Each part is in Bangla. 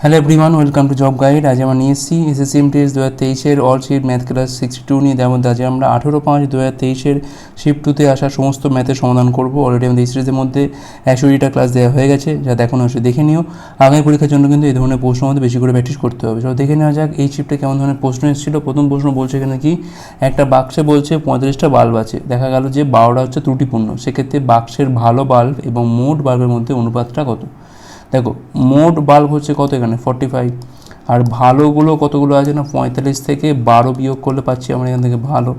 Hello everyone welcome to job guide আজ আমরা নিয়ে এসেছি এসএসসি এমটিএস দু হাজার তেইশের all sheet math class sixty two নিয়ে। তেমন আজ আমরা আঠেরো পাঁচ দু হাজার তেইশের শিফট টুতে আসা সমস্ত ম্যাথের সমাধান করব। অলরেডি আমাদের এই সিরিজের মধ্যে একশোটা ক্লাস দেওয়া হয়ে গেছে। যা দেখানো হচ্ছে দেখে নিও। আগামী পরীক্ষার জন্য কিন্তু এই ধরনের প্রশ্নের মধ্যে বেশি করে প্র্যাকটিস করতে হবে। সব দেখে নেওয়া যাক এই শিফটে কেমন ধরনের প্রশ্ন এসেছিল। প্রথম প্রশ্ন বলছে এখানে কি? একটা বাক্সে বলছে পঁয়তাল্লিশটা বাল্ব আছে। দেখা গেল যে বারোটা হচ্ছে ত্রুটিপূর্ণ। সেক্ষেত্রে বাক্সের ভালো বাল্ব এবং মোট বাল্বের মধ্যে অনুপাতটা কত? দেখো, মোট বাল্ব হচ্ছে কত এখানে? ফর্টি ফাইভ আর ভালোগুলো কতগুলো আছে না? পঁয়তাল্লিশ থেকে বারো বিয়োগ করলে পাচ্ছি আমরা এখান থেকে ভালো।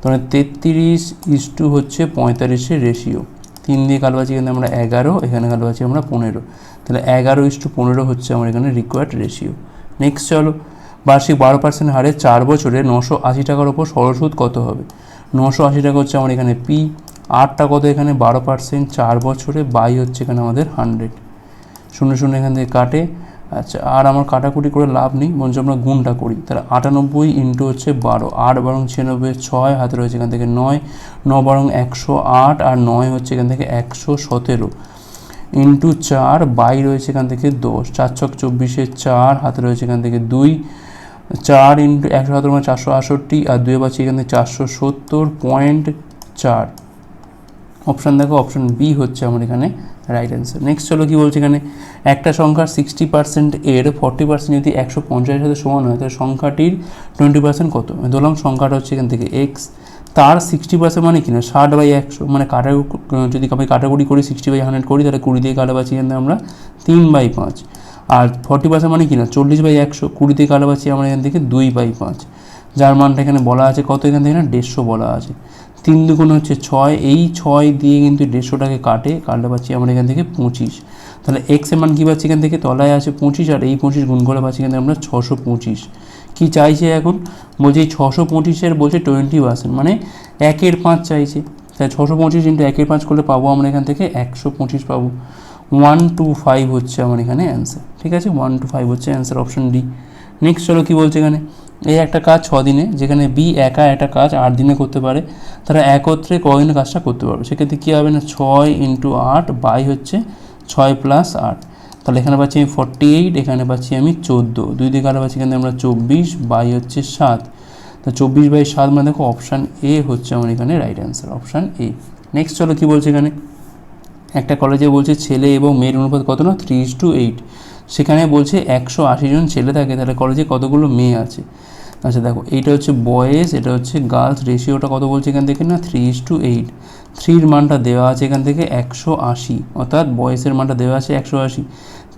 তাহলে তেত্রিশ ইস টু হচ্ছে পঁয়তাল্লিশের রেশিও তিন দিয়ে কালো পাচ্ছি এখানে আমরা এগারো, এখানে কালো পাচ্ছি আমরা পনেরো। তাহলে এগারো ইস টু পনেরো হচ্ছে আমার এখানে রিকোয়ার্ড রেশিও নেক্সট চলো, বার্ষিক বারো পার্সেন্ট হারে চার বছরে নশো আশি টাকার ওপর সরল কত হবে? নশো আশি টাকা হচ্ছে আমার এখানে পি আটটা কত এখানে? বারো পার্সেন্ট চার বছরে বাই হচ্ছে এখানে আমাদের হান্ড্রেড শূন্য শূন্য এখান থেকে কাটে। আচ্ছা আর আমার কাটাকুটি করে লাভ নেই বরঞ্চ আমরা গুণটা করি। তাহলে আটানব্বই ইন্টু হচ্ছে বারো, আট বারং ছিয়ানব্বই, ছয় হাতে রয়েছে এখান থেকে নয়, ন বারং একশো আট, আর নয় হচ্ছে এখান থেকে একশো সতেরো। ইন্টু চার, বাই রয়েছে এখান থেকে দশ, চার ছক চব্বিশে চার, হাতে রয়েছে এখান থেকে দুই, চার ইন্টু একশো সতেরো মানে চারশো আটষট্টি, আর দুই পাচ্ছি এখান থেকে চারশো সত্তর, পয়েন্ট চার। অপশান দেখো, অপশান বি হচ্ছে আমার এখানে রাইট অ্যান্সার নেক্সট চলো কি বলছে এখানে? একটা সংখ্যার সিক্সটি পার্সেন্ট এর ফর্টি পার্সেন্ট যদি একশো পঞ্চাশের সাথে সমান হয়, তাহলে সংখ্যাটির টোয়েন্টি পার্সেন্ট কত? ধরলাম সংখ্যাটা হচ্ছে এখান থেকে এক্স তার সিক্সটি পার্সেন্ট মানে কিনা ষাট বাই একশো মানে কাটা যদি আমি কাটাকুটি করি সিক্সটি বাই হান্ড্রেড করি, তাহলে কুড়ি দিয়ে কাটা পাচ্ছি এখান আমরা তিন বাই পাঁচ। আর ফর্টি পার্সেন্ট মানে কিনা চল্লিশ বাই একশো, কুড়ি দিয়ে কাটা পাচ্ছি আমরা এখান থেকে দুই বাই পাঁচ। যার মানটা এখানে বলা আছে কত এখান থেকে না? দেড়শো বলা আছে। তিন দুগুণ হচ্ছে ছয়। এই ছয় দিয়ে কিন্তু দেড়শোটাকে কাটে। কাটলে পাচ্ছি আমরা এখান থেকে পঁচিশ। তাহলে এক্সের মান কী পাচ্ছি এখান থেকে? তলায় আছে পঁচিশ আর এই পঁচিশ গুণ করে পাচ্ছি এখান থেকে আমরা ছশো পঁচিশ। কী চাইছে এখন? বলছে ছশো পঁচিশের বলছে টোয়েন্টি পার্সেন্ট মানে একের পাঁচ চাইছে। তাই ছশো পঁচিশ ইন্টু একের পাঁচ করলে পাবো আমরা এখান থেকে একশো পঁচিশ পাবো। ওয়ান টু ফাইভ হচ্ছে আমার এখানে অ্যান্সার ঠিক আছে? ওয়ান টু ফাইভ হচ্ছে অ্যান্সার অপশন ডি নেক্সট চলো কী বলছে এখানে? এই একটা কাজ ছ দিনে যেখানে বি একা একটা কাজ আট দিনে করতে পারে, তারা একত্রে কদিনে কাজটা করতে পারবে। সেক্ষেত্রে কী হবে না, ছয় ইন্টু আট বাই হচ্ছে ছয় প্লাস আট। তাহলে এখানে পাচ্ছি আমি ফর্টি এইট এখানে পাচ্ছি আমি চোদ্দ। দুই দিকে আরও পাচ্ছি এখানে আমরা চব্বিশ বাই হচ্ছে সাত। তো চব্বিশ বাই সাত মানে দেখো অপশান এ হচ্ছে আমার এখানে right answer option A next চলো কী বলছে এখানে? একটা কলেজে বলছে ছেলে এবং মেয়ের অনুপাত কত না? থ্রি ইস টু এইট সেখানে বলছে একশো আশি জন ছেলে থাকে তাহলে কলেজে কতগুলো মেয়ে আছে? আচ্ছা দেখো এইটা হচ্ছে বয়েজ এটা হচ্ছে গার্লস রেশিওটা কত বলছে এখান থেকে না? থ্রি ইস টু এইট থ্রির মানটা দেওয়া আছে এখান থেকে একশো আশি অর্থাৎ বয়েসের মানটা দেওয়া আছে একশো আশি।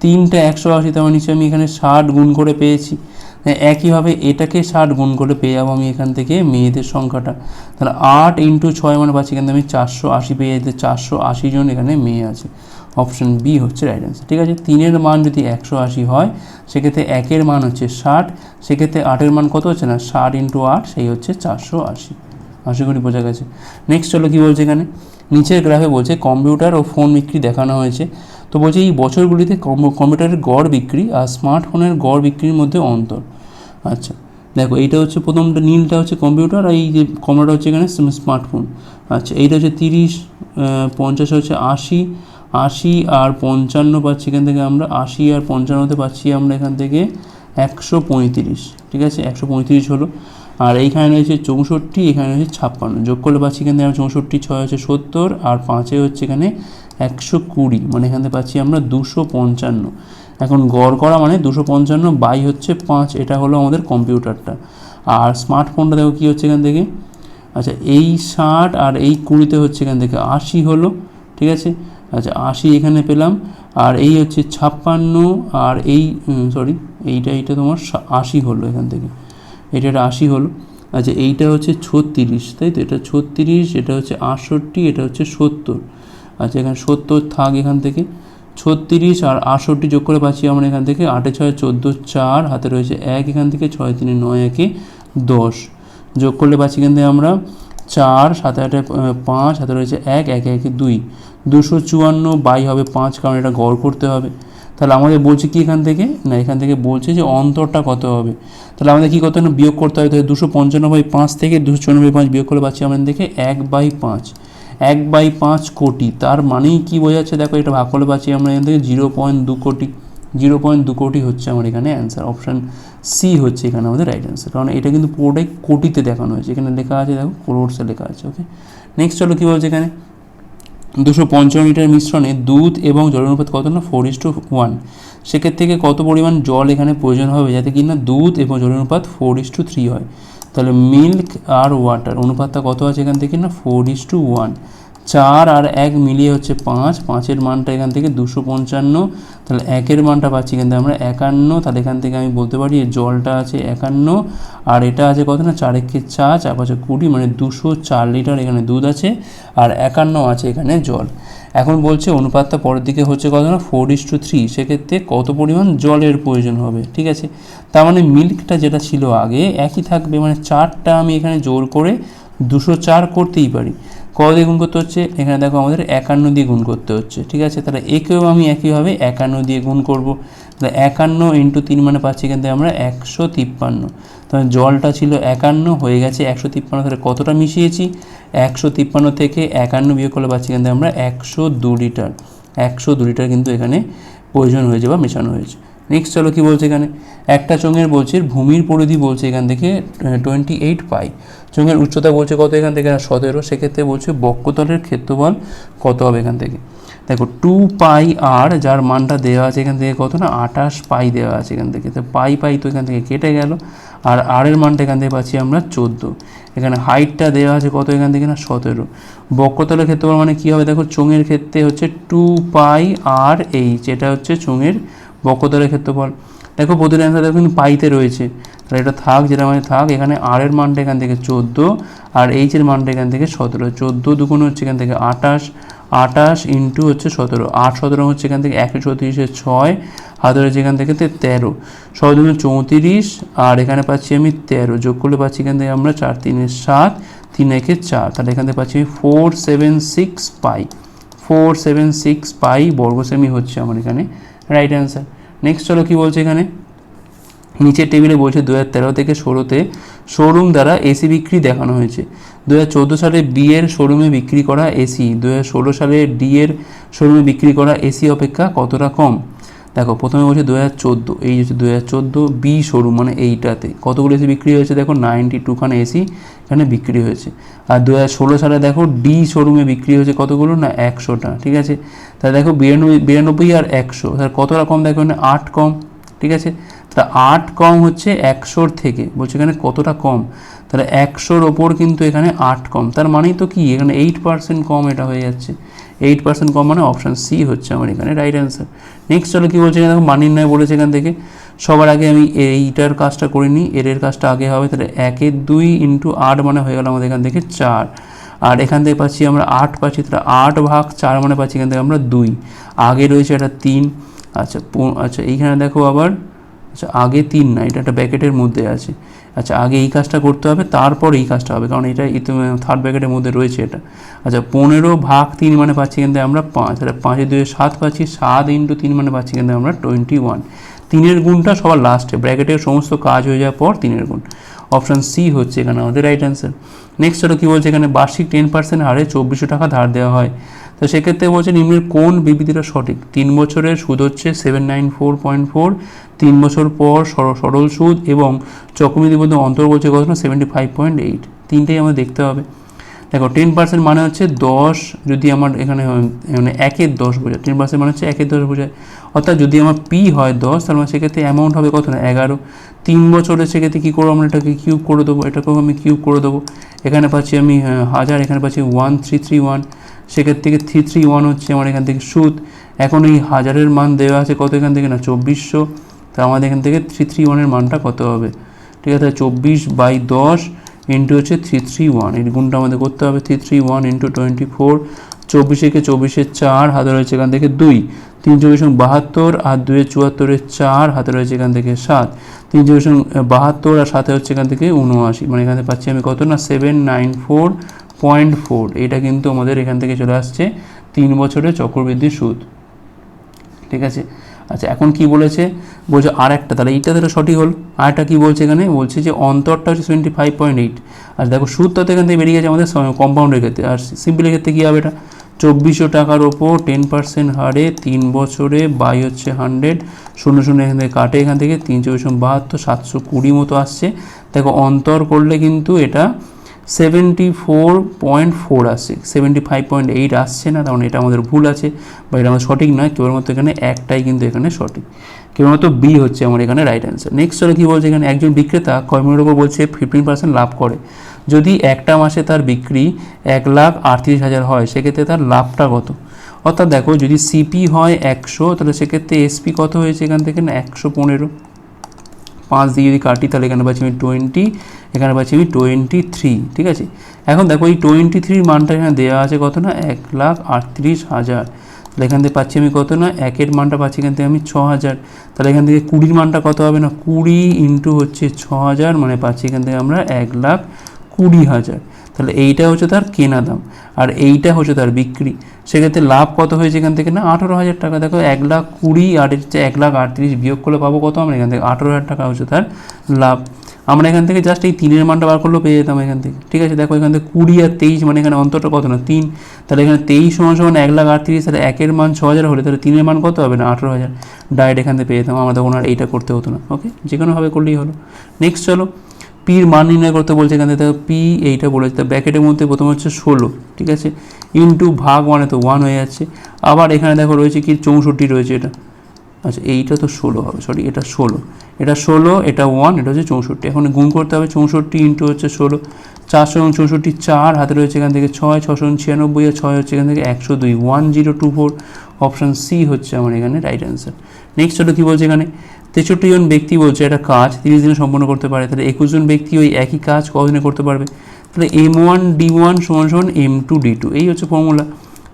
তিনটা একশো আশি তার নিচে আমি এখানে ষাট গুণ করে পেয়েছি। হ্যাঁ, একইভাবে এটাকে ষাট গুণ করে পেয়ে যাব আমি এখান থেকে মেয়েদের সংখ্যাটা। তাহলে আট ইন্টু ছয় মানে পাচ্ছি এখান থেকে আমি চারশো আশি পেয়ে যেতে চারশো আশি জন এখানে মেয়ে আছে। অপশন বি হচ্ছে রাইট অ্যান্সার ঠিক আছে? তিনের মান যদি একশো আশি হয়, সেক্ষেত্রে একের মান হচ্ছে ষাট, সেক্ষেত্রে আটের মান কত হচ্ছে না? ষাট ইন্টু আট, সেই হচ্ছে চারশো আশি। আশি করি বোঝা গেছে। নেক্সট চলো কী বলছে এখানে? নিচের গ্রাফে বলছে, কম্পিউটার ও ফোন বিক্রি দেখানো হয়েছে। তো বলছে, এই বছরগুলিতে কম্পিউটারের গড় বিক্রি আর স্মার্টফোনের গড় বিক্রির মধ্যে অন্তর। আচ্ছা দেখো, এইটা হচ্ছে প্রথমটা, নীলটা হচ্ছে কম্পিউটার আর এই যে কমলাটা হচ্ছে এখানে স্মার্টফোন। আচ্ছা এইটা হচ্ছে তিরিশ পঞ্চাশ হচ্ছে আশি আশি আর পঞ্চান্ন পাচ্ছি এখান থেকে আমরা, আশি আর পঞ্চান্নতে পাচ্ছি আমরা এখান থেকে একশো পঁয়ত্রিশ, ঠিক আছে? একশো পঁয়ত্রিশ হলো। আর এইখানে রয়েছে চৌষট্টি, এখানে রয়েছে ছাপ্পান্ন। যোগ করলে পাচ্ছি এখান থেকে চৌষট্টি, ছয় হচ্ছে সত্তর, আর পাঁচে হচ্ছে এখানে একশো কুড়ি। মানে এখান থেকে পাচ্ছি আমরা দুশো পঞ্চান্ন। এখন গড় করা মানে দুশো পঞ্চান্ন বাই হচ্ছে পাঁচ, এটা হলো আমাদের কম্পিউটারটা। আর স্মার্টফোনটা দেখো কী হচ্ছে এখান থেকে? আচ্ছা এই ষাট আর এই কুড়িতে হচ্ছে এখান থেকে আশি হলো, ঠিক আছে? আচ্ছা আশি এখানে পেলাম। আর এই হচ্ছে ছাপ্পান্ন, আর এই সরি এইটা এইটা তোমার আশি হলো এখান থেকে। এটা একটা আশি হলো। আচ্ছা এইটা হচ্ছে ছত্রিশ, তাই তো? এটা ছত্রিশ, এটা হচ্ছে আটষট্টি, এটা হচ্ছে সত্তর। আচ্ছা এখানে সত্তর থাক এখান থেকে। ছত্রিশ আর আটষট্টি যোগ করে পাচ্ছি আমরা এখান থেকে আটে ছয়, চোদ্দ, চার, হাতে রয়েছে এক এখান থেকে ছয়, তিনে নয়, একে দশ। যোগ করলে পাচ্ছি এখান থেকে আমরা চার সাথে আটে পাঁচ, হাতে রয়েছে এক, একে একে দুই। দুশো চুয়ান্ন বাই হবে পাঁচ, কারণ এটা গড় করতে হবে। তাহলে আমাদের বলছে কি এখান থেকে? না, এখান থেকে বলছে যে অন্তরটা কত হবে। তাহলে আমাদের কী করতে হবে? বিয়োগ করতে হবে। তাহলে দুশো পঞ্চানব্বই পাঁচ থেকে দুশো চুরানব্বই পাঁচ বিয়োগ করে পাচ্ছি আমাদের থেকে এক বাই পাঁচ। এক বাই পাঁচ কোটি। তার মানেই কী বোঝাচ্ছে? দেখো, এটা ভাগ করে পাচ্ছি আমরা এখান থেকে জিরো পয়েন্ট দু কোটি। জিরো পয়েন্ট দু কোটি হচ্ছে আমার এখানে অ্যান্সার অপশান সি হচ্ছে এখানে আমাদের রাইট অ্যান্সার কারণ এটা কিন্তু পুরোটাই কোটিতে দেখানো হয়েছে। এখানে লেখা আছে, দেখো ক্রোডসে লেখা আছে ওকে নেক্সট চলো কী বলছে এখানে? দুশো পঞ্চান্ন লিটার মিশ্রণে দুধ এবং জলের অনুপাত কত না? ফোর ইস টু ওয়ান সেক্ষেত্রে থেকে কত পরিমাণ জল এখানে প্রয়োজন হবে যাতে কিনা দুধ এবং জলের অনুপাত ফোর ইস টু থ্রি হয়? তাহলে মিল্ক আর ওয়াটার অনুপাতটা কত আছে এখান থেকে না? ফোর ইস টু ওয়ান চার আর এক মিলিয়ে হচ্ছে পাঁচ, পাঁচের মানটা এখান থেকে দুশো পঞ্চান্ন। তাহলে একের মানটা পাচ্ছি থেকে আমরা একান্ন। তাহলে এখান থেকে আমি বলতে পারি জলটা আছে একান্ন। আর এটা আছে কত না? চার একে চা চার পাঁচে কুড়ি মানে দুশো চার লিটার এখানে দুধ আছে। আর একান্ন আছে এখানে জল। এখন বলছে অনুপাতটা পরের দিকে হচ্ছে কত না? ফোর ইস টু থ্রি সেক্ষেত্রে কত পরিমাণ জলের প্রয়োজন হবে, ঠিক আছে? তার মানে মিল্কটা যেটা ছিল আগে একই থাকবে মানে চারটা আমি এখানে জোর করে দুশো চার করতেই পারি। কত দিয়ে গুণ করতে হচ্ছে? এখানে দেখো আমাদের একান্ন দিয়ে গুণ করতে হচ্ছে, ঠিক আছে? তাহলে একেও আমি একইভাবে একান্ন দিয়ে গুণ করব। তাহলে একান্ন ইন্টু তিন মানে পাচ্ছি কিন্তু আমরা একশো তিপ্পান্ন। তাহলে জলটা ছিল একান্ন, হয়ে গেছে একশো তিপ্পান্ন। তাহলে কতটা মিশিয়েছি? একশো তিপ্পান্ন থেকে একান্ন বিয়োগ করলে পাচ্ছি কিন্তু আমরা একশো দু লিটার। একশো দু লিটার কিন্তু এখানে প্রয়োজন হয়েছে বা মেশানো হয়েছে। নেক্সট চলো কী বলছে এখানে? একটা চোঙের বলছে ভূমির পরিধি বলছে এখান থেকে টোয়েন্টি এইট পাই চোঙের উচ্চতা বলছে কত এখান থেকে? সতেরো। সেক্ষেত্রে বলছে বক্ষতলের ক্ষেত্রফল কত হবে এখান থেকে? দেখো টু পাই আর যার মানটা দেওয়া আছে এখান থেকে কত না? আঠাশ পাই দেওয়া আছে এখান থেকে। তো পাই পাই তো এখান থেকে কেটে গেল। আর আর এর মানটা এখান থেকে পাচ্ছি আমরা চোদ্দ। এখানে হাইটটা দেওয়া আছে কত এখান থেকে? না, সতেরো। বক্ষতলের ক্ষেত্রফল মানে কী হবে? দেখো, চোঙের ক্ষেত্রে হচ্ছে টু পাই আর এইচ এটা হচ্ছে চোঙের বক্ষতলের ক্ষেত্রফল। দেখো প্রতিটা অ্যান্সার কিন্তু পাইতে রয়েছে। তাহলে এটা থাক, যেটা মানে থাক, এখানে আর এর মানটা এখান থেকে চোদ্দ, আর এইচ এর মানটা এখান থেকে সতেরো। চোদ্দ দুগুণ হচ্ছে এখান থেকে আঠাশ আঠাশ ইন্টু হচ্ছে সতেরো। আট সতেরো হচ্ছে এখান থেকে একশো চৌত্রিশে ছয় হাত রয়েছে এখান থেকে তেরো। সতেরো চৌত্রিশ, আর এখানে পাচ্ছি আমি তেরো। যোগ করলে পাচ্ছি এখান থেকে আমরা চার, তিনে সাত, তিন একে চার। তাহলে এখান থেকে পাচ্ছি আমি four seven six pi four seven six pi বর্গ সেমি হচ্ছে আমার এখানে। রাইট অ্যান্সার নেক্সট চলো কী বলছে এখানে? নিচের টেবিলে বলছে দু হাজার তেরো থেকে ষোলোতে শোরুম দ্বারা এসি বিক্রি দেখানো হয়েছে। দু হাজার চোদ্দ সালে বি এর শোরুমে বিক্রি করা এসি দু হাজার ষোলো সালে ডি এর শোরুমে বিক্রি করা এসি অপেক্ষা কতটা কম? দেখো, প্রথমে বলছে দু হাজার চোদ্দ, এই হচ্ছে দু হাজার চোদ্দ বি শোরুম মানে এইটাতে। কতগুলো এসি বিক্রি হয়েছে? দেখো, নাইনটি টুখানে এসি এখানে বিক্রি হয়েছে। আর দু হাজার ষোলো সালে দেখো ডি শোরুমে বিক্রি হয়েছে কতগুলো? না, একশোটা, ঠিক আছে? তাহলে দেখো, বিরানব্বই বিরানব্বই আর একশো। তাহলে কতটা কম? দেখো, এখানে আট কম, ঠিক আছে? তা আট কম হচ্ছে একশোর থেকে। বলছে এখানে কতটা কম? তাহলে একশোর ওপর কিন্তু এখানে আট কম। তার মানেই তো কি? এখানে এইট পার্সেন্ট কম এটা হয়ে যাচ্ছে। এইট পার্সেন্ট কম মানে অপশান সি হচ্ছে আমার এখানে রাইট অ্যান্সার নেক্সট চলো কী বলছে দেখো মানির নয় বলেছে এখান থেকে, সবার আগে আমি এইটার কাজটা করে নিই, এর এর কাজটা আগে হবে, তাহলে একের দুই ইন্টু আট মানে হয়ে গেল আমাদের এখান থেকে চার। আর এখান থেকে পাচ্ছি আমরা আট পাচ্ছি, তাহলে আট ভাগ চার মানে পাচ্ছি এখান থেকে আমরা দুই। আগে রয়েছে এটা তিন। আচ্ছা আচ্ছা এইখানে দেখো আবার আচ্ছা আগে তিন না, এটা একটা ব্যাকেটের মধ্যে আছে। আচ্ছা আগে এই কাজটা করতে হবে, তারপর এই কাজটা হবে, কারণ এটা থার্ড ব্যাকেটের মধ্যে রয়েছে এটা। আচ্ছা পনেরো ভাগ তিন মানে পাচ্ছি কিন্তু আমরা পাঁচ তাহলে পাঁচের দুয়ে সাত পাচ্ছি, সাত ইন্টু তিন মানে পাচ্ছি কিন্তু আমরা টোয়েন্টি ওয়ান তিনের গুণটা সবার লাস্টে ব্র্যাকেটের সমস্ত কাজ হয়ে যাওয়ার পর তিনের গুণ। অপশান সি হচ্ছে এখানে আমাদের রাইট অ্যান্সার নেক্সট হলো কী বলছে এখানে? বার্ষিক টেন পার্সেন্ট হারে চব্বিশশো টাকা ধার দেওয়া হয়। তো সেক্ষেত্রে বলছে নিম্নের কোন বিবৃতিটা সঠিক? তিন বছরের সুদ হচ্ছে seven nine four point four তিন বছর পর সর- সরল সুদ এবং চক্রবৃদ্ধি মধ্যে অন্তর বলছে কত না? সেভেন্টি ফাইভ পয়েন্ট এইট তিনটেই আমাদের দেখতে হবে। দেখো টেন পার্সেন্ট মানে হচ্ছে দশ যদি আমার এখানে মানে একের দশ বোঝায়। টেন পার্সেন্ট মানে হচ্ছে একের দশ বোঝায়। অর্থাৎ যদি আমার পি হয় দশ তাহলে আমার সেক্ষেত্রে অ্যামাউন্ট হবে কত না? এগারো। তিন বছরের সেক্ষেত্রে কী করব? আমরা এটাকে কিউব করে দেবো। এটাকেও আমি কিউব করে দেবো। এখানে পাচ্ছি আমি হাজার, এখানে পাচ্ছি ওয়ান থ্রি থ্রি ওয়ান সেক্ষেত্রে থেকে থ্রি থ্রি ওয়ান হচ্ছে আমার এখান থেকে সুদ? এখন এই হাজারের মান দেওয়া আছে কত এখান থেকে? না, চব্বিশশো। তা আমাদের এখান থেকে থ্রি থ্রি ওয়ানের মানটা কত হবে? ঠিক আছে, চব্বিশ বাই দশ ইন্টু হচ্ছে থ্রি থ্রি ওয়ানের গুণটা আমাদের করতে হবে three three one into twenty four চব্বিশেকে চব্বিশের চার, হাতে রয়েছে এখান থেকে দুই। তিন চব্বিশ বাহাত্তর আর দুয়ে চুয়াত্তরের চার, হাতে রয়েছে এখান থেকে সাত। তিন চব্বিশ বাহাত্তর আর সাথে হচ্ছে এখান থেকে উনআশি। মানে এখানে পাচ্ছি আমি কত? না seven nine four point four এটা কিন্তু আমাদের এখান থেকে চলে আসছে তিন বছরের চক্রবৃদ্ধি সুদ। ঠিক আছে? আচ্ছা এখন কি বলেছে? বলছে আর একটা তাহলে এইটা তাহলে সঠিক হল। আর একটা কী বলছে এখানে? বলছে যে অন্তরটা হচ্ছে সেভেন্টি ফাইভ পয়েন্ট এইট আর দেখো, সুদটা তো এখান থেকে বেরিয়ে গেছে আমাদের কম্পাউন্ডের ক্ষেত্রে। আর সিম্পলের ক্ষেত্রে কী হবে এটা? চব্বিশশো টাকার ওপর টেন পার্সেন্ট হারে তিন বছরে বাই হচ্ছে হান্ড্রেড শূন্য শূন্য এখান থেকে কাটে এখান থেকে। তিন চব্বিশ বাহাত্তর, সাতশো কুড়ি মতো আসছে। দেখো, অন্তর করলে কিন্তু এটা সেভেন্টি ফোর পয়েন্ট ফোর আসছে। সেভেন্টি ফাইভ পয়েন্ট এইট আসছে না, তার মানে এটা আমাদের ভুল আছে, বা এটা আমাদের সঠিক নয়। কেবলমাত্র এখানে একটাই কিন্তু এখানে সঠিক। কেবলমাত্র বি হচ্ছে আমার এখানে রাইট অ্যান্সার নেক্সট হলো কী বলছে এখানে? একজন বিক্রেতা কয় মিনিটের উপর বলছে ফিফটিন পার্সেন্ট লাভ করে। যদি একটা মাসে তার বিক্রি এক লাখ আটত্রিশ হাজার হয়, সেক্ষেত্রে তার লাভটা কত? অর্থাৎ দেখো, যদি সিপি হয় একশো, তাহলে সেক্ষেত্রে এসপি কত হয়েছে এখান থেকে না? একশো পনেরো। পাঁচ দিয়ে যদি কাটি, তাহলে এখানে পাচ্ছি আমি টোয়েন্টি এখানে পাচ্ছি আমি টোয়েন্টি থ্রি ঠিক আছে? এখন দেখো এই টোয়েন্টি থ্রির মানটা এখানে দেওয়া আছে কত না? এক লাখ আটত্রিশ হাজার। তাহলে এখান থেকে পাচ্ছি আমি কত না? একের মানটা পাচ্ছি এখান থেকে আমি ছ হাজার। তাহলে এখান থেকে কুড়ির মানটা কত হবে না? কুড়ি ইন্টু হচ্ছে ছ হাজার মানে পাচ্ছি এখান থেকে আমরা এক লাখ কুড়ি হাজার। তাহলে এইটা হচ্ছে তার কেনা দাম। আর এইটা হচ্ছে তার বিক্রি। সেক্ষেত্রে লাভ কত হয়েছে এখান থেকে না? আঠারো হাজার টাকা। দেখো, এক লাখ কুড়ি, আর হচ্ছে এক লাখ আটত্রিশ বিয়োগ করলে পাবো কত আমরা? এখান থেকে আঠারো হাজার টাকা হচ্ছে তার লাভ। আমরা এখান থেকে জাস্ট এই তিনের মানটা বার করলেও পেয়ে যেতাম এখান থেকে। ঠিক আছে? দেখো, এখান থেকে কুড়ি আর তেইশ মানে এখানে অন্তরটা কত না? তিন। তাহলে এখানে তেইশ সমান সমান এক লাখ আটত্রিশ, তাহলে একের মান ছ হাজার হলে তাহলে তিনের মান কত হবে না? আঠারো হাজার। ডাইরেক্ট এখান থেকে পেয়ে যেতাম। আমাদের ওনার এইটা করতে হতো না। ওকে যে কোনোভাবে করলেই হলো। নেক্সট চলো। পির মান নির্ণয় করতে বলছে এখান দেখো পি এইটা বলেছে। তা ব্যাকেটের মধ্যে প্রথম হচ্ছে ষোলো, ঠিক আছে? ইন্টু ভাগ ওয়ানে তো ওয়ান হয়ে যাচ্ছে। আবার এখানে দেখো রয়েছে কি? চৌষট্টি রয়েছে এটা। আচ্ছা এইটা তো ষোলো হবে সরি এটা ষোলো। এটা ষোলো, এটা ওয়ান এটা হচ্ছে চৌষট্টি। এখন গুণ করতে হবে, চৌষট্টি ইন্টু হচ্ছে ষোলো। চারশো এবং চৌষট্টি চার, হাতে রয়েছে এখান থেকে ছয়, ছশো ছিয়ানব্বই, আর ছয় হচ্ছে এখান থেকে একশো দুই। One zero two four option C হচ্ছে আমার এখানে রাইট অ্যান্সার নেক্সট হলো কী বলছে এখানে? তেষট্টি জন ব্যক্তি বলছে একটা কাজ, তিরিশ দিনে সম্পন্ন করতে পারে। তাহলে একুশ জন ব্যক্তি ওই একই কাজ কদিনে করতে পারবে? তাহলে এম ওয়ান ডি ওয়ান সমান সমান এম টু ডি টু এই হচ্ছে ফর্মুলা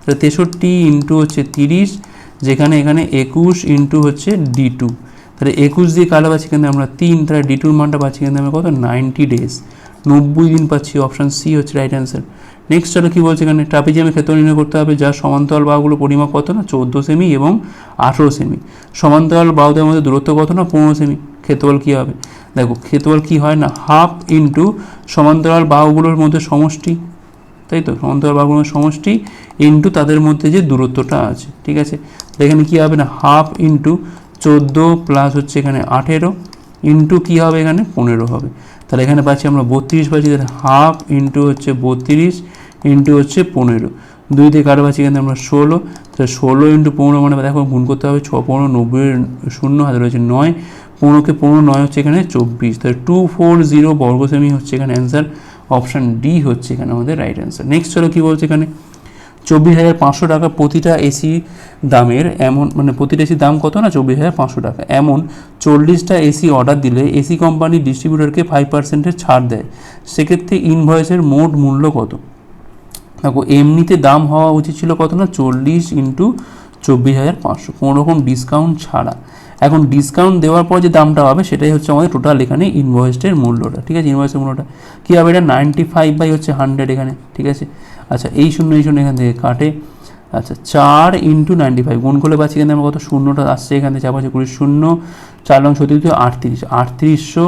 তাহলে তেষট্টি ইন্টু হচ্ছে তিরিশ, যেখানে এখানে একুশ ইন্টু হচ্ছে ডি টু তাহলে একুশ দিয়ে কালো পাচ্ছি কিন্তু আমরা তিন, তাহলে ডি টুর মানটা পাচ্ছি কিন্তু আমরা কত? নাইনটি ডেজ নব্বই দিন পাচ্ছি অপশান সি হচ্ছে রাইট অ্যান্সার নেক্সট চলো কী বলছে এখানে? ট্রাপিজিয়ামের ক্ষেত্র নির্ণয় করতে হবে যার সমান্তরাল বাহুগুলো পরিমাপ কত না? চোদ্দ সেমি এবং আঠেরো সেমি সমান্তরাল বাহুদের মধ্যে দূরত্ব কত না? পনেরো সেমি ক্ষেত্রফল কী হবে? দেখো, ক্ষেত্রফল কী হয় না? হাফ ইন্টু সমান্তরাল বাহুগুলোর মধ্যে সমষ্টি, তাই তো? সমান্তরাল বাহুগুলোর সমষ্টি ইন্টু তাদের মধ্যে যে দূরত্বটা আছে, ঠিক আছে? এখানে কী হবে না? হাফ ইন্টু চোদ্দ প্লাস হচ্ছে এখানে আঠেরো ইন্টু কী হবে এখানে? পনেরো হবে। তাহলে এখানে পাচ্ছি আমরা বত্রিশ পাচ্ছি, তাহলে হাফ ইন্টু হচ্ছে বত্রিশ ইন্টু হচ্ছে পনেরো। দুই থেকে কারও পাচ্ছি এখানে আমরা ষোলো, তাহলে ষোলো ইন্টু পনেরো মানে দেখো গুণ করতে হবে ছ, পনেরো, নব্বই শূন্য, হাতে রয়েছে নয়। পনেরোকে পনেরো, নয় হচ্ছে এখানে চব্বিশ। তাহলে টু ফোর জিরো বর্গ সেমি হচ্ছে এখানে অ্যান্সার অপশান ডি হচ্ছে এখানে আমাদের রাইট অ্যান্সার নেক্সট চলো কী বলছে এখানে? চব্বিশ হাজার পাঁচশো টাকা প্রতিটা এসি দামের এমন মানে প্রতিটা এসির দাম কত না? চব্বিশ হাজার পাঁচশো টাকা। এমন চল্লিশটা এসি অর্ডার দিলে এসি কোম্পানি ডিস্ট্রিবিউটরকে ফাইভ পার্সেন্টের ছাড় দেয়। সেক্ষেত্রে ইনভয়েসের মোট মূল্য কত? দেখো, এমনিতে দাম হওয়া উচিত ছিল কত না? চল্লিশ ইন্টু চব্বিশ হাজার পাঁচশো। কোনো রকম ডিসকাউন্ট ছাড়া। এখন ডিসকাউন্ট দেওয়ার পর যে দামটা হবে, সেটাই হচ্ছে আমাদের টোটাল এখানে ইনভয়েসের মূল্যটা। ঠিক আছে? ইনভয়েসের মূল্যটা। কী হবে? এটা নাইনটি ফাইভ বাই হচ্ছে হান্ড্রেড এখানে। ঠিক আছে? আচ্ছা এই শূন্য এই শূন্য এখান থেকে কাটে। আচ্ছা চার ইন্টু নাইনটি ফাইভ গুণ করলে পাচ্ছি এখানে আমার কত? শূন্যটা আসছে এখান থেকে চাপ কুড়ি শূন্য, চার লং সত্যি আটত্রিশ, আটত্রিশশো,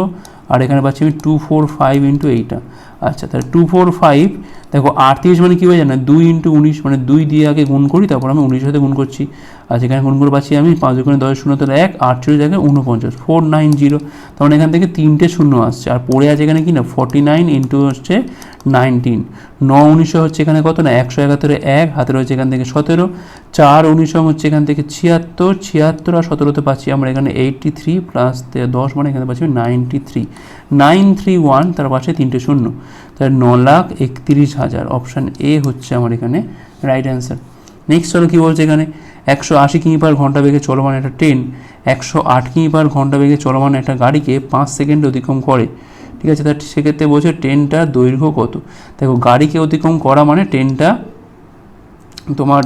আর এখানে পাচ্ছি আমি টু ফোর ফাইভ ইন্টু এইটা আচ্ছা তাহলে টু ফোর ফাইভ দেখো আটত্রিশ মানে কী হয়ে জানো দুই ইন্টু উনিশ মানে দুই দিয়ে আগে গুণ করি, তারপর আমি উনিশের সাথে গুণ করছি। আচ্ছা এখানে গুণ করে পাচ্ছি আমি, পাঁচ ওখানে দশ শূন্য তাহলে এক, আটচল্লিশ জায়গায় উনপঞ্চাশ ফোর নাইন জিরো তখন এখান থেকে তিনটে শূন্য আসছে। আর পড়ে আছে এখানে কি না? ফর্টি নাইন ইন্টু হচ্ছে নাইনটিন ন উনিশশো হচ্ছে এখানে কত না? একশো একাত্তরে এক, হাতে রয়েছে এখান থেকে সতেরো। চার উনিশশো হচ্ছে এখান থেকে ছিয়াত্তর ছিয়াত্তর আর সতেরোতে পাচ্ছি আমরা এখানে এইটটি থ্রি প্লাস দশ মানে এখানে পাচ্ছি ninety three nine three one তার পাশে তিনটে শূন্য। তাহলে ন লাখ একত্রিশ হাজার। অপশান এ হচ্ছে আমার এখানে রাইট অ্যান্সার নেক্সট চলো কী বলছে এখানে? একশো আশি কিমি পার ঘণ্টা বেগে চলমান একটা ট্রেন একশো আট কিমি পার ঘণ্টা বেগে চলমান একটা গাড়িকে পাঁচ সেকেন্ড অতিক্রম করে। ঠিক আছে তার সেক্ষেত্রে বলছে ট্রেনটার দৈর্ঘ্য কত? দেখো, গাড়িকে অতিক্রম করা মানে ট্রেনটা তোমার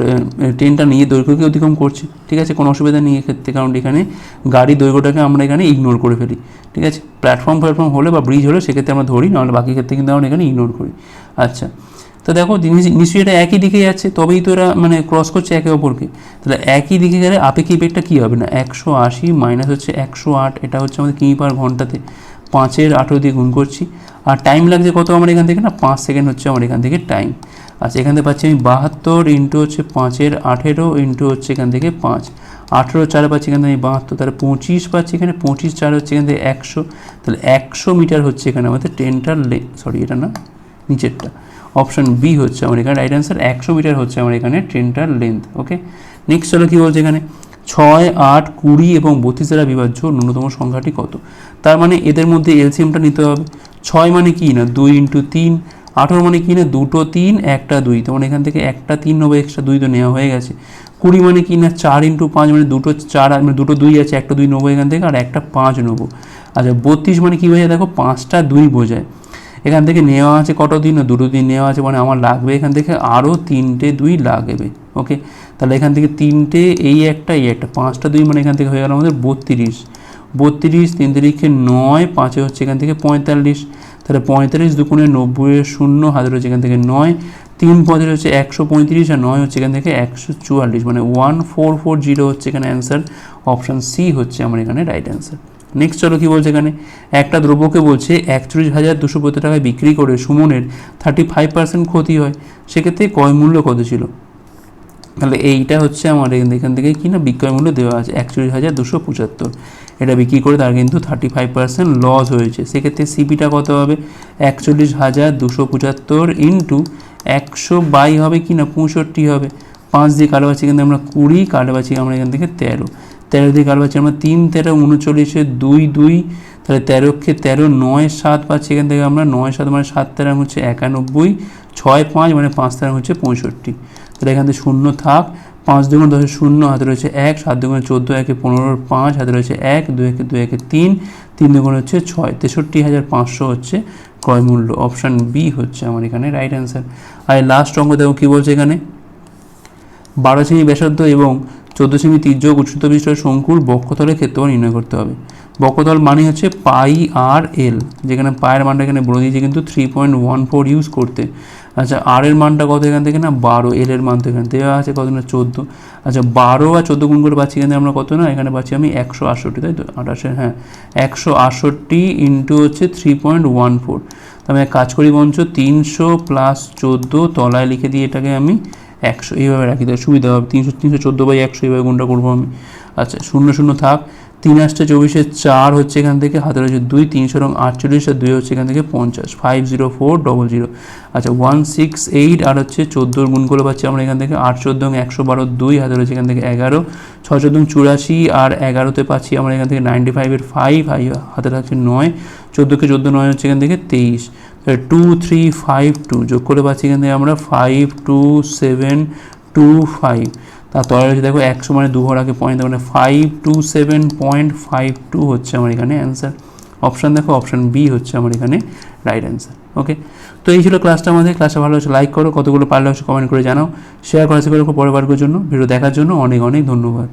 ট্রেনটা নিয়ে দৈর্ঘ্যকে অতিক্রম করছে, ঠিক আছে? কোনো অসুবিধা নেই এক্ষেত্রে, কারণ এখানে গাড়ি দৈর্ঘ্যটাকে আমরা এখানে ইগনোর করে ফেলি, ঠিক আছে? প্ল্যাটফর্ম প্ল্যাটফর্ম হলে বা ব্রিজ হলে সেক্ষেত্রে আমরা ধরি, নাহলে বাকি ক্ষেত্রে কিন্তু আমরা এখানে ইগনোর করি। আচ্ছা তো দেখো, জিনিস নিশ্চয়ই এটা একই দিকে যাচ্ছে, তবেই তো এরা মানে ক্রস করছে একে অপরকে। তাহলে একই দিকে গেলে আপেক্ষিক বেগটা কী হবে না? একশো আশি মাইনাস হচ্ছে একশো আট, এটা হচ্ছে আমাদের কিমি পার ঘন্টাতে পাঁচের আঠেরো দিয়ে গুণ করছি। আর টাইম লাগছে কত আমার এখান থেকে না? পাঁচ সেকেন্ড হচ্ছে আমার এখান থেকে টাইম আচ্ছা এখান থেকে পাচ্ছি আমি বাহাত্তর ইন্টু হচ্ছে পাঁচের আঠেরো ইন্টু হচ্ছে এখান থেকে পাঁচ। আঠেরো চার পাচ্ছি এখান থেকে আমি বাহাত্তর, তাহলে পঁচিশ পাচ্ছি এখানে, পঁচিশ চার হচ্ছে এখান থেকে একশো। তাহলে একশো মিটার হচ্ছে এখানে আমাদের ট্রেনটার লে সরি এটা না, নিচেরটা। অপশন বি হচ্ছে আমার এখানে রাইট অ্যান্সার একশো মিটার হচ্ছে আমার এখানে ট্রেনটার লেন্থ ওকে নেক্সট হলো কী বলছে এখানে? ছয়, আট, কুড়ি এবং বত্রিশ দ্বারা বিভাজ্য ন্যূনতম সংখ্যাটি কত? তার মানে এদের মধ্যে এলসিএমটা নিতে হবে। ছয় মানে কি না? দুই ইন্টু তিন। আঠেরো মানে কি না? দুটো তিন, একটা দুই। তখন এখান থেকে একটা তিন নেব এক্সট্রা দুই তো নেওয়া হয়ে গেছে। কুড়ি মানে কি না? চার ইন্টু পাঁচ মানে দুটো চার মানে দুটো দুই আছে, একটা দুই নেব এখান থেকে আর একটা পাঁচ নেব। আচ্ছা বত্রিশ মানে কী বোঝায়? দেখো, পাঁচটা দুই বোঝায়। এখান থেকে নেওয়া আছে কত দিন না? দুটো দিন নেওয়া আছে মানে আমার লাগবে এখান থেকে আরও তিনটে দুই লাগবে ওকে তাহলে এখান থেকে তিনটে, এই একটা এই একটা। পাঁচটা দুই মানে এখান থেকে হয়ে গেল আমাদের বত্রিশ। বত্রিশ, তিন তারিখে নয়, পাঁচে হচ্ছে এখান থেকে পঁয়তাল্লিশ। তাহলে পঁয়তাল্লিশ দুগুণে নব্বইয়ের শূন্য হাতের হচ্ছে এখান থেকে নয়। তিন পঁচিশ হচ্ছে একশো পঁয়ত্রিশ আর নয় হচ্ছে এখান থেকে একশো চুয়াল্লিশ। মানে ওয়ান ফোর ফোর জিরো হচ্ছে এখানে অ্যান্সার। অপশান সি হচ্ছে আমার এখানে রাইট অ্যান্সার। নেক্সট চলো কি বলছে এখানে? একটা দ্রব্যকে বলছে একচল্লিশ হাজার দুশো পঁচিশ টাকায় বিক্রি করে সুমনের থার্টি ফাইভ পার্সেন্ট ক্ষতি হয়। সেক্ষেত্রে ক্রয় মূল্য কত ছিল? তাহলে এইটা হচ্ছে আমার এখান- থেকে কি না বিক্রয় মূল্য দেওয়া আছে একচল্লিশ হাজার দুশো পঁচাত্তর। এটা বিক্রি করে তার কিন্তু থার্টি ফাইভ পার্সেন্ট লস হয়েছে। সেক্ষেত্রে সিপিটা কত হবে? একচল্লিশ হাজার দুশো পঁচাত্তর ইন্টু একশো বাই হবে কি না? পঁয়ষট্টি হবে। পাঁচ দিয়ে পাচ্ছি কিন্তু আমরা কুড়ি পাচ্ছি আমরা এখান থেকে তেরো। তেরো দিয়ে পাচ্ছি আমরা তিন, তেরো, উনচল্লিশে দুই দুই, তাহলে তেরোকে তেরো, নয়, সাত পাচ্ছি এখান থেকে আমরা। নয়, সাত মানে সাত তেরো হচ্ছে একানব্বই। ছয়, পাঁচ মানে পাঁচ তেরো হচ্ছে পঁয়ষট্টি। তাহলে এখান থেকে শূন্য থাক। পাঁচ দুগুণ দশের শূন্য, হাতে রয়েছে এক, সাত দুগুণে চোদ্দ, একে পনেরোর পাঁচ, হাতে রয়েছে এক, দুই একে দুই, একে তিন তিন দুগুণ হচ্ছে ছয়। তেষট্টি হাজার পাঁচশো হচ্ছে ক্রয় মূল্য। অপশান বি হচ্ছে আমার এখানে রাইট অ্যান্সার আর লাস্ট অঙ্ক দেখো কী বলছে এখানে? বারো সেমি ব্যাসার্ধ এবং চোদ্দ সেমি তির্যক উচ্চতা বিশিষ্ট শঙ্কুর বক্ষতলের ক্ষেত্রফল নির্ণয় করতে হবে। বক্ষতল মানে হচ্ছে পাই আর এল, যেখানে পায়ের মানটা এখানে বলে দিয়েছে কিন্তু three point one four use করতে। আচ্ছা আর এর মানটা কত এখান থেকে না? বারো এল এর মান তো এখানে দেওয়া আছে, কত না? চোদ্দ। আচ্ছা বারো আর চোদ্দ গুণ করে পাচ্ছি এখানে আমরা কত না? এখানে পাচ্ছি আমি একশো আটষট্টি, তাই তো? আঠাশে হ্যাঁ। একশো আটষট্টি ইন্টু হচ্ছে থ্রি পয়েন্ট ওয়ান ফোর তো আমি এক কাজ করি বঞ্চ তিনশো প্লাস চোদ্দ তলায় লিখে দিয়ে এটাকে আমি একশো, এইভাবে রাখি। তাহলে সুবিধা হবে। তিনশো তিনশো চোদ্দ বাই একশো, এইভাবে গুণটা করব আমি। আচ্ছা শূন্য শূন্য থাক। তিন আসছে চব্বিশে চার হচ্ছে এখান থেকে হাতে রয়েছে দুই, তিনশো রং আটচল্লিশ আর দুই হচ্ছে এখান থেকে পঞ্চাশ। Five zero four double zero আচ্ছা ওয়ান সিক্স এইট আর হচ্ছে চোদ্দোর গুণ করে পাচ্ছি আমরা এখান থেকে, আট চোদ্দ একশো বারো দুই হাতে রয়েছে এখান থেকে এগারো। ছয় চোদ্দ চুরাশি আর এগারোতে পাচ্ছি আমরা এখান থেকে নাইনটি ফাইভের ফাইভ হাতে থাকছে নয়। চোদ্দোকে চোদ্দ নয় হচ্ছে এখান থেকে তেইশ। টু থ্রি ফাইভ টু যোগ করে পাচ্ছি এখান থেকে আমরা five two seven two five তার তলায় রয়েছে দেখো একশো মানে দু আগে পয়েন্ট মানে five two seven point five two হচ্ছে আমার এখানে অ্যান্সার অপশান দেখো অপশান বি হচ্ছে আমার এখানে রাইট অ্যান্সার ওকে তো এই ছিল ক্লাসটা আমাদের ক্লাসটা ভালো হচ্ছে লাইক করো, কতগুলো পারলে হচ্ছে কমেন্ট করে জানাও। শেয়ার করা করে, পরের জন্য ভিডিও দেখার জন্য অনেক অনেক ধন্যবাদ।